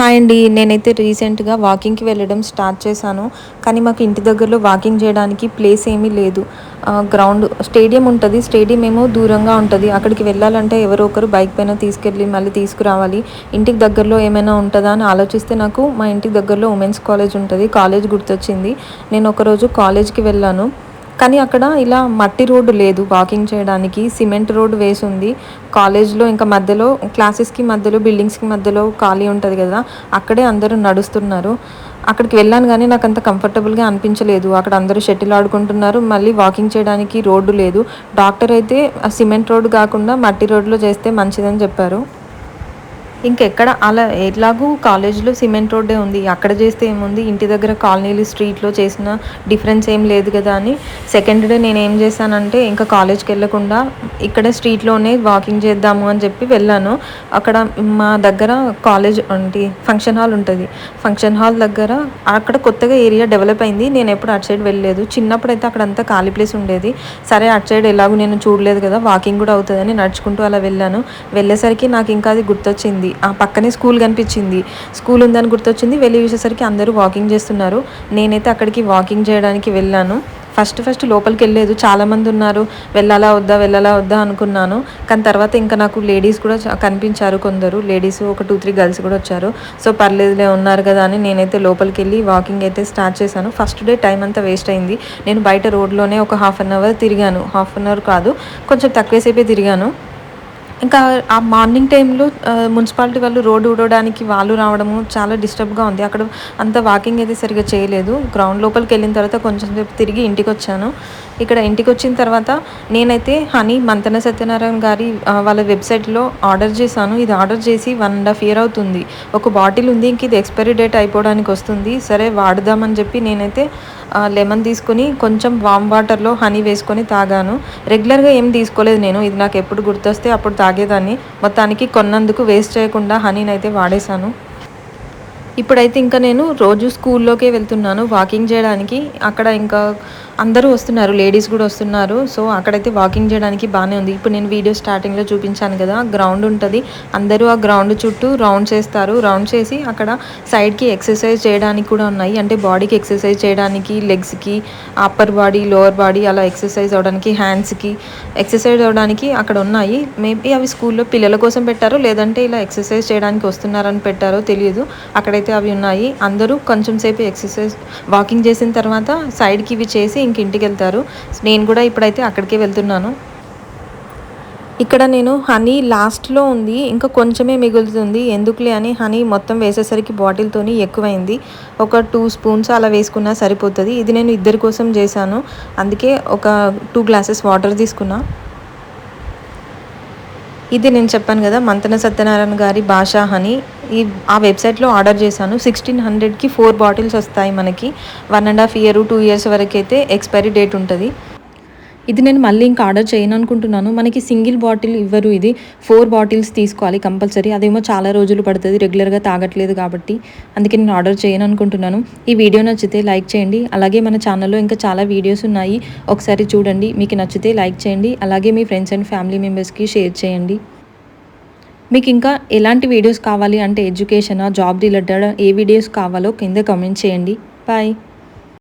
Hi అండి నేనైతే రీసెంట్గా వాకింగ్కి వెళ్ళడం స్టార్ట్ చేశాను. కానీ మాకు ఇంటి దగ్గరలో వాకింగ్ చేయడానికి ప్లేస్ ఏమీ లేదు. గ్రౌండ్ స్టేడియం ఉంటుంది. స్టేడియం ఏమో దూరంగా ఉంటుంది. అక్కడికి వెళ్ళాలంటే ఎవరో ఒకరు బైక్ పైన తీసుకెళ్ళి మళ్ళీ తీసుకురావాలి. ఇంటికి దగ్గరలో ఏమైనా ఉంటుందా అని ఆలోచిస్తే నాకు మా ఇంటికి దగ్గరలో ఉమెన్స్ కాలేజ్ ఉంటుంది. కాలేజ్ గుర్తొచ్చింది. నేను ఒకరోజు కాలేజ్కి వెళ్ళాను. కానీ అక్కడ ఇలా మట్టి రోడ్డు లేదు. వాకింగ్ చేయడానికి సిమెంట్ రోడ్డు వేసి ఉంది. కాలేజ్లో ఇంకా మధ్యలో క్లాసెస్కి మధ్యలో బిల్డింగ్స్కి మధ్యలో ఖాళీ ఉంటుంది కదా అక్కడే అందరూ నడుస్తున్నారు. అక్కడికి వెళ్ళాను కానీ నాకు అంత కంఫర్టబుల్గా అనిపించలేదు. అక్కడ అందరూ షటిల్ ఆడుకుంటున్నారు. మళ్ళీ వాకింగ్ చేయడానికి రోడ్డు లేదు. డాక్టర్ అయితే సిమెంట్ రోడ్డు కాకుండా మట్టి రోడ్లో చేస్తే మంచిదని చెప్పారు. ఇంకెక్కడ అలా ఎట్లాగూ కాలేజ్లో సిమెంట్ రోడ్డే ఉంది. అక్కడ చేస్తే ఏముంది? ఇంటి దగ్గర కాలనీలు స్ట్రీట్లో చేసిన డిఫరెన్స్ ఏం లేదు కదా అని. సెకండ్ డే నేను ఏం చేశానంటే ఇంకా కాలేజ్కి వెళ్ళకుండా ఇక్కడ స్ట్రీట్లోనే వాకింగ్ చేద్దాము అని చెప్పి వెళ్ళాను. అక్కడ మా దగ్గర కాలేజ్ అంటే ఫంక్షన్ హాల్ ఉంటుంది. ఫంక్షన్ హాల్ దగ్గర అక్కడ కొత్తగా ఏరియా డెవలప్ అయింది. నేను ఎప్పుడు అటు సైడ్ వెళ్ళలేదు. చిన్నప్పుడు అయితే అక్కడ అంతా ఖాళీ ప్లేస్ ఉండేది. సరే అటు సైడ్ ఎలాగో నేను చూడలేదు కదా వాకింగ్ కూడా అవుతుందని నడుచుకుంటూ అలా వెళ్ళాను. వెళ్ళేసరికి నాకు ఇంకా అది గుర్తొచ్చింది. ఆ పక్కనే స్కూల్ కనిపించింది. స్కూల్ ఉందని గుర్తొచ్చింది. వెళ్ళి చూసేసరికి అందరూ వాకింగ్ చేస్తున్నారు. నేనైతే అక్కడికి వాకింగ్ చేయడానికి వెళ్ళాను. ఫస్ట్ ఫస్ట్ లోపలికి వెళ్ళలేదు. చాలామంది ఉన్నారు. వెళ్ళాలా వద్దా వెళ్ళాలా వద్దా అనుకున్నాను. కానీ తర్వాత ఇంకా నాకు లేడీస్ కూడా కనిపించారు కొందరు. లేడీస్ ఒక టూ త్రీ గర్ల్స్ కూడా వచ్చారు. సో పర్లేదులే ఉన్నారు కదా అని నేనైతే లోపలికి వెళ్ళి వాకింగ్ అయితే స్టార్ట్ చేశాను. ఫస్ట్ డే టైం అంతా వేస్ట్ అయింది. నేను బయట రోడ్లోనే ఒక హాఫ్ అన్ అవర్ తిరిగాను. హాఫ్ అన్ అవర్ కాదు. కొంచెం తక్కువసేపే తిరిగాను. ఇంకా ఆ మార్నింగ్ టైంలో మున్సిపాలిటీ వాళ్ళు రోడ్డు ఊడడానికి వాళ్ళు రావడము చాలా డిస్టర్బ్గా ఉంది. అక్కడ అంత వాకింగ్ అయితే సరిగ్గా చేయలేదు. గ్రౌండ్ లోపలికి వెళ్ళిన తర్వాత కొంచెం సేపు తిరిగి ఇంటికి వచ్చాను ఇక్కడ ఇంటికి వచ్చిన తర్వాత నేనైతే హనీ మంతన సత్యనారాయణ గారి వాళ్ళ వెబ్సైట్లో ఆర్డర్ చేశాను. ఇది ఆర్డర్ చేసి వన్ అండ్ హాఫ్ ఇయర్ అవుతుంది. ఒక బాటిల్ ఉంది ఇంక ఇది ఎక్స్పైరీ డేట్ అయిపోవడానికి వస్తుంది. సరే వాడదామని చెప్పి నేనైతే లెమన్ తీసుకొని కొంచెం వామ్ వాటర్లో హనీ వేసుకొని తాగాను. రెగ్యులర్గా ఏం తీసుకోలేదు నేను. ఇది నాకు ఎప్పుడు గుర్తొస్తే అప్పుడు తాగేదాన్ని. మొత్తానికి కొన్నందుకు వేస్ట్ చేయకుండా హనీని అయితే వాడేశాను. ఇప్పుడైతే ఇంకా నేను రోజు స్కూల్లోకే వెళ్తున్నాను. వాకింగ్ చేయడానికి. అక్కడ ఇంకా అందరూ వస్తున్నారు లేడీస్ కూడా వస్తున్నారు. సో అక్కడైతే వాకింగ్ చేయడానికి బాగానే ఉంది. ఇప్పుడు నేను వీడియో స్టార్టింగ్లో చూపించాను కదా గ్రౌండ్ ఉంటుంది. అందరూ ఆ గ్రౌండ్ చుట్టూ రౌండ్ చేస్తారు. రౌండ్ చేసి అక్కడ సైడ్కి ఎక్సర్సైజ్ చేయడానికి కూడా ఉన్నాయి. అంటే బాడీకి ఎక్సర్సైజ్ చేయడానికి లెగ్స్కి అప్పర్ బాడీ లోవర్ బాడీ అలా ఎక్సర్సైజ్ అవడానికి హ్యాండ్స్కి ఎక్సర్సైజ్ అవడానికి అక్కడ ఉన్నాయి. మేబీ అవి స్కూల్లో పిల్లల కోసం పెట్టారు లేదంటే ఇలా ఎక్సర్సైజ్ చేయడానికి వస్తున్నారని పెట్టారో తెలియదు. అక్కడైతే అవి ఉన్నాయి. అందరూ కొంచెం సేపు ఎక్సర్సైజ్ వాకింగ్ చేసిన తర్వాత సైడ్కి ఇవి చేసి ఇంక ఇంటికి వెళ్తారు. నేను కూడా ఇప్పుడైతే అక్కడికే వెళ్తున్నాను. ఇక్కడ నేను హనీ లాస్ట్లో ఉంది. ఇంకా కొంచెమే మిగులుతుంది. ఎందుకులే అని హనీ మొత్తం వేసేసరికి బాటిల్తోని ఎక్కువైంది. ఒక టూ స్పూన్స్ అలా వేసుకున్నా సరిపోతుంది. ఇది నేను ఇద్దరి కోసం చేశాను. అందుకే ఒక టూ గ్లాసెస్ వాటర్ తీసుకున్నా. ఇది నేను చెప్పాను కదా మంతన సత్యనారాయణ గారి భాషా హనీ. ఈ ఆ వెబ్సైట్లో ఆర్డర్ చేశాను. సిక్స్టీన్ హండ్రెడ్కి ఫోర్ బాటిల్స్ వస్తాయి మనకి. One and half year two years వరకు అయితే ఎక్స్పైరీ డేట్ ఉంటుంది. ఇది నేను మళ్ళీ ఇంకా ఆర్డర్ చేయను అనుకుంటున్నాను మనకి సింగిల్ బాటిల్ ఇవ్వరు ఇది. ఫోర్ బాటిల్స్ తీసుకోవాలి కంపల్సరీ. అదేమో చాలా రోజులు పడుతుంది రెగ్యులర్గా తాగట్లేదు కాబట్టి. అందుకే నేను ఆర్డర్ చేయను అనుకుంటున్నాను ఈ వీడియో నచ్చితే లైక్ చేయండి. అలాగే మన ఛానల్లో ఇంకా చాలా వీడియోస్ ఉన్నాయి. ఒకసారి చూడండి. మీకు నచ్చితే లైక్ చేయండి. అలాగే మీ ఫ్రెండ్స్ అండ్ ఫ్యామిలీ మెంబర్స్కి షేర్ చేయండి. మీకు ఇంకా ఎలాంటి వీడియోస్ కావాలి అంటే ఎడ్యుకేషన్ జాబ్ రిలేటెడ్ ఏ వీడియోస్ కావాలో కింద కమెంట్ చేయండి. బాయ్.